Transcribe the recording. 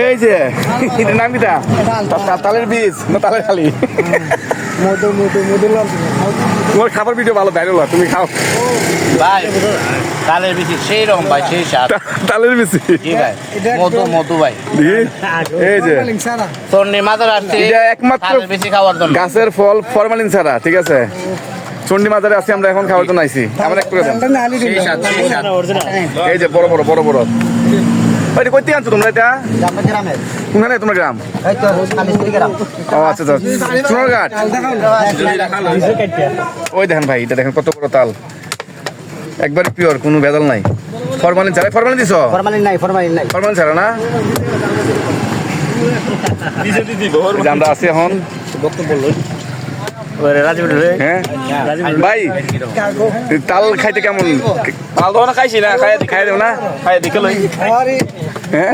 এই যে এটার নাম কিটা? তালের বীজ না তালের খালি? মধু মধু মধু তোমার খাবার ভিডিও ভালো ভাইরাল হয় তুমি খাও। ভাই কালের বেশি সেই রকম ভাই সেই স্বাদ। তালের ভাই? মধু মধু ভাই। এই যে। সারা চন্ডী মাথার আসছে এটা একমাত্র বেশি খাওয়ার জন্য। গাছের ফল ফরমালিন ছাড়া ঠিক আছে? চন্ডী মাজারে আছি আমরা এখন খাওয়ার জন্য আইছি। আমার এক করে দেন। না আলি সেই স্বাদ সেই স্বাদ। এই যে বড় বড় বড় বড়। ওই কইতে আনছো তোমরা এটা? কোনখানে তোমার গ্রাম? ও আচ্ছা আচ্ছা। সোনারঘাট ওই দেখেন ভাই এটা দেখেন কত বড় তাল। একবার পিওর কোনো ভেজাল নাই। ফরমালিন ছাড়া ফরমালিন দিছ? ফরমালিন নাই ফরমালিন নাই। ফরমালিন ছাড়া না? আমরা আছি এখন। হ্যাঁ ভাই তাল খাইতে কেমন? তাল তো না খাইছি না খাই খাই দেব না? খাই দেখে লই হ্যাঁ।